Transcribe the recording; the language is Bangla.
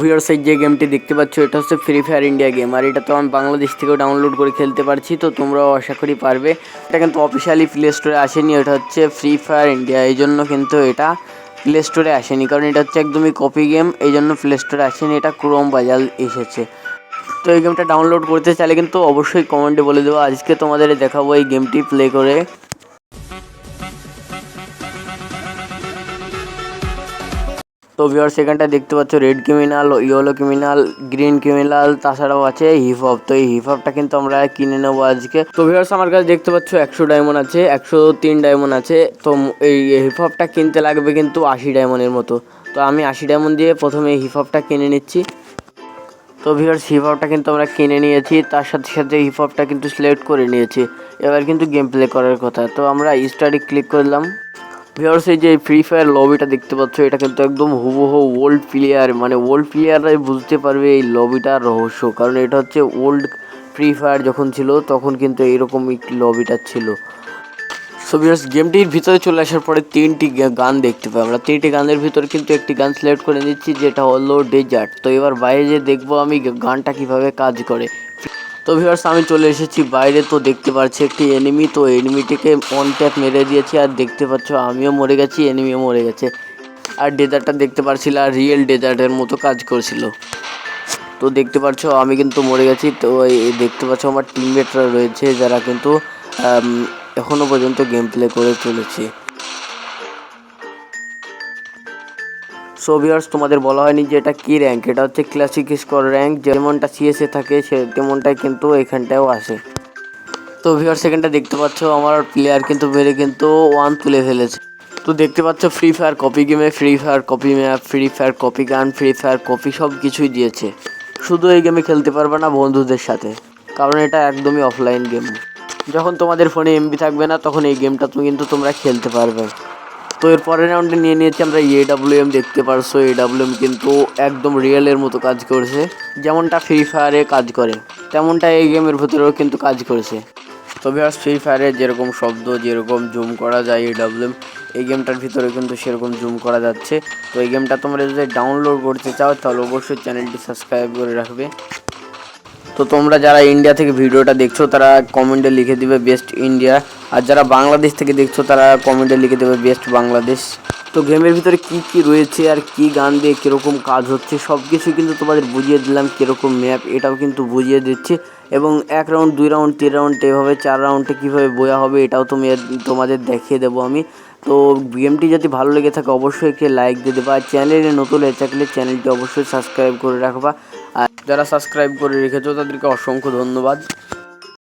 ভিউয়ার্স এই যে গেমটি দেখতে পাচ্ছ, এটা হচ্ছে ফ্রি ফায়ার ইন্ডিয়া গেম আর এটা তো আমি বাংলাদেশ থেকেও ডাউনলোড করে খেলতে পারছি, তো তোমরাও আশা করি পারবে। এটা কিন্তু অফিসিয়ালি প্লে স্টোরে আসেনি, এটা হচ্ছে ফ্রি ফায়ার ইন্ডিয়া এই জন্য কিন্তু এটা প্লে স্টোরে আসেনি, কারণ এটা হচ্ছে একদমই কপি গেম এই জন্য প্লে স্টোরে আসেনি, এটা ক্রোম বাজাল এসেছে। তো এই গেমটা ডাউনলোড করতে চাইলে কিন্তু অবশ্যই কমেন্টে বলে দেবো, আজকে তোমাদের দেখাবো এই গেমটি প্লে করে। তো ভিওর সেখানটা দেখতে পাচ্ছ red criminal yellow criminal green criminal তাছাড়াও আছে হিপ হপ তো এই হিপ হপটা কিন্তু আমরা কিনে নেব আজকে। তো ভিওর্স আমার কাছে দেখতে পাচ্ছ একশো ডায়মন্ড আছে, একশো তিন ডায়মন্ড আছে। তো এই হিপ হপটা কিনতে লাগবে কিন্তু আশি ডায়মন্ডের মতো। তো আমি আশি ডায়মন্ড দিয়ে প্রথমে হিপ হপটা কিনে নিচ্ছি। তো ভিউয়ার্স হিপ হপটা কিন্তু আমরা কিনে নিয়েছি, তার সাথে সাথে হিপ হপটা কিন্তু সিলেক্ট করে নিয়েছি। এবার কিন্তু গেম প্লে করার কথা। তো আমরা স্টাডি ক্লিক করলাম। ভিউয়ার্স এই যে ফ্রি ফায়ার লবিটা দেখতে পাচ্ছ, এটা কিন্তু একদম হুবহু ওল্ড প্লেয়ার মানে ওল্ড প্লেয়াররাই বুঝতে পারবে এই লবিটার রহস্য। কারণ এটা হচ্ছে ওল্ড ফ্রি ফায়ার যখন ছিল, তখন কিন্তু এইরকম লবিটা ছিল। সো ভিউয়ার্স গেমটির ভিতরে চলে আসার পরে তিনটি গান দেখতে পাই আমরা। তিনটি গানের ভিতরে কিন্তু একটি গান সিলেক্ট করে নিচ্ছি, যেটা হলো ডেজার্ট তো এবার বাইরে যে দেখব আমি গানটা কীভাবে কাজ করে। তো ভিউয়ার্স আমি চলে এসেছি। বাইরে তো দেখতে পাচ্ছি একটি এনিমি তো এনিমিটিকে অন ট্যাপ মেরে দিয়েছি। আর দেখতে পাচ্ছ, আমিও মরে গেছি এনিমিও মরে গেছে। আর ডেজার্টটা দেখতে পাচ্ছিল আর রিয়েল ডেজার্টের মতো কাজ করছিল। তো দেখতে পাচ্ছ আমি কিন্তু মরে গেছি। তো দেখতে পাচ্ছ, আমার টিমমেটরা রয়েছে, যারা কিন্তু এখনও পর্যন্ত গেম প্লে করে চলেছে। সো ভিউয়ার্স তোমাদের বলা হয়নি যে এটা কি র্যাঙ্ক এটা হচ্ছে ক্লাসিক স্কোর র্যাঙ্ক যেমনটা সিএসএ থাকে, সে তেমনটাই কিন্তু এখানটাও আসে। তো ভিউয়ার্স এখানটা দেখতে পাচ্ছ, আমার প্লেয়ার কিন্তু মেরে কিন্তু ওয়ান তুলে ফেলেছে। তো দেখতে পাচ্ছ ফ্রি ফায়ার কপি গেমে free fire copy map free fire copy gun free fire copy সব কিছুই দিয়েছে। শুধু এই গেমে খেলতে পারবে না বন্ধুদের সাথে, কারণ এটা একদমই অফলাইন গেম যখন তোমাদের ফোনে এমবি থাকবে না, তখন এই গেমটা তুমি কিন্তু তোমরা খেলতে পারবে। তো এর পরের রাউন্ডে নিয়ে নিয়েছি আমরা এ এম দেখতে পারছ এ এম কিন্তু একদম রিয়েলের মতো কাজ করছে। যেমনটা ফ্রি ফায়ারে কাজ করে, তেমনটা এই গেমের ভিতরেও কিন্তু কাজ করেছে। তবে আর ফ্রি ফায়ারে যেরকম শব্দ, যেরকম জুম করা যায় এ এম এই গেমটার ভিতরে কিন্তু সেরকম জুম করা যাচ্ছে। তো এই গেমটা তোমরা যদি ডাউনলোড করতে চাও, তাহলে অবশ্যই চ্যানেলটি সাবস্ক্রাইব করে রাখবে। তো তোমরা যারা ইন্ডিয়া থেকে ভিডিওটা দেখছ, তারা কমেন্টে লিখে দিবে বেস্ট ইন্ডিয়া আর যারা বাংলাদেশ থেকে দেখছ, তারা কমেন্টে লিখে দেবে বেস্ট বাংলাদেশ তো গেমের ভিতরে কি কি রয়েছে, আর কি গান দিয়ে কীরকম কাজ হচ্ছে সব কিছু কিন্তু তোমাদের বুঝিয়ে দিলাম কীরকম ম্যাপ এটাও কিন্তু বুঝিয়ে দিচ্ছি। এবং এক রাউন্ড দুই রাউন্ড তিন রাউন্ড এভাবে চার রাউন্ডে কীভাবে বোয়া হবে, এটাও তুমি তোমাদের দেখিয়ে দেবো আমি। তো গেমটি যদি ভালো লেগে থাকে, অবশ্যই একটি লাইক দিয়ে দেবা। চ্যানেলে নতুন হয়ে থাকলে চ্যানেলটি অবশ্যই সাবস্ক্রাইব করে রাখবা। আর যারা সাবস্ক্রাইব করে রেখেছো তাদেরকে অসংখ্য ধন্যবাদ।